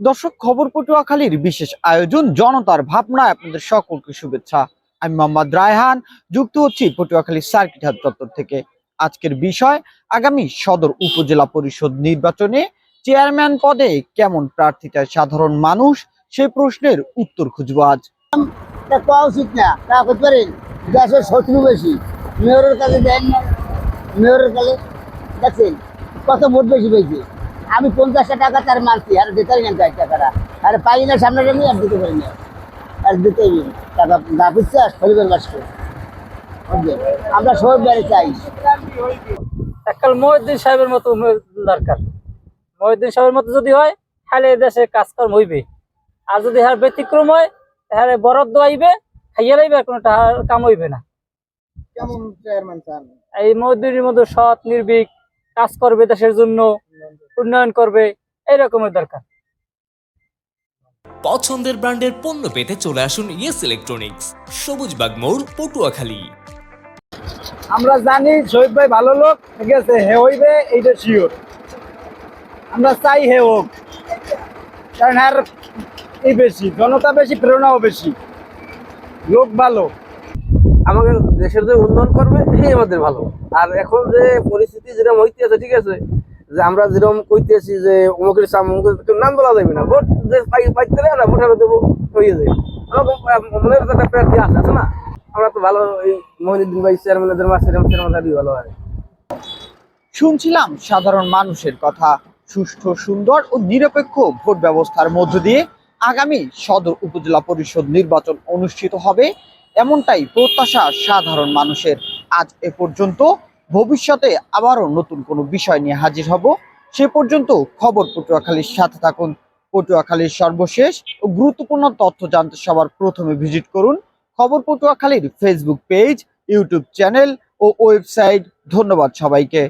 দর্শক, খবর পটুয়াখালীর বিশেষ আয়োজন, জনতার ভাবনায় আপনাদের সকলকে শুভেচ্ছা। আমি মোহাম্মদ রায়হান, যুক্ত হচ্ছি পটুয়াখালী সার্কিট হাট চত্বর থেকে। আজকের বিষয়, আগামী সদর উপজেলা পরিষদ নির্বাচনে চেয়ারম্যান পদে কেমন প্রার্থী চায় সাধারণ মানুষ? সেই প্রশ্নের উত্তর খুঁজবো আজ। উচিত না, তা করতে পারেন দেশের শত্রু বেশি, মেয়রের কাছে দেন না, মেয়রের কত ভোট বেশি পেয়েছে আমি পঞ্চাশটা টাকা তার মানছি আর দিতে পারি না তার টাকাটা আর পাই না সামনে জমি আর দিতে পারি না। আর দিতেই না টাকা না বিশ্বাস পরিবার বাসকে আমরা সবাই বেড়ে চাই। এককাল মহিউদ্দিন সাহেবের মতো দরকার। মহিউদ্দিন সাহেবের মতো যদি হয় তাহলে দেশে কাজকর্ম হইবে আর যদি হার ব্যতিক্রম হয় তাহলে বরাদ্দ আইবে খাইয়ে লাইবে আর কোনো টাকার কাম হইবে না। কেমন চেয়ারম্যান চান? এই মহিউদ্দিনের মতো সৎ নির্ভীক কাজ করবে দেশের জন্য উন্নয়ন করবে এই রকমের দরকার। পছন্দের ব্র্যান্ডের পণ্য পেতে চলে আসুন ইয়েস ইলেকট্রনিক্স সবুজবাগ মোড় পটুয়াখালী। আমরা জানি শহীদ ভাই ভালো লোক ঠিক আছে হে হইবে এইটা শিওর আমরা চাই হে হোক কারণ আর এই বেশি জনতা বেশি প্রেরণাও বেশি। লোক ভালো। আমাদের দেশের যে উন্নয়ন করবে, এই আমাদের ভালো। আর এখন যে পরিস্থিতি যেরকম হইতেছে, ঠিক আছে? যে আমরা যেরকম কইতেছি যে অমুকের চাম অমুকের নাম বলা যাবে না, ভোট যে পাই, পাইতে না ভোট হারে দেবো হয়ে যাবে। আমাকে মনের একটা প্রার্থী আছে আছে না? আমরা তো ভালো, এই মহিনুদ্দিন ভাই চেয়ারম্যানদের মাসের ভালো হয়। শুনছিলাম সাধারণ মানুষের কথা, সুষ্ঠু, সুন্দর ও নিরপেক্ষ ভোট ব্যবস্থার মধ্য দিয়ে আগামী সদর উপজেলা পরিষদ নির্বাচন অনুষ্ঠিত হবে। এমনটাই প্রত্যাশা সাধারণ মানুষের। আজ এ পর্যন্ত ভবিষ্যতে আবারও নতুন কোনো বিষয় নিয়ে হাজির হব। সে পর্যন্ত খবর পটুয়াখালীর সাথে থাকুন। পটুয়াখালীর সর্বশেষ ও গুরুত্বপূর্ণ তথ্য জানতে সবার প্রথমে ভিজিট করুন খবর পটুয়াখালীর ফেসবুক পেজ, ইউটিউব চ্যানেল ও ওয়েবসাইট। ধন্যবাদ সবাইকে।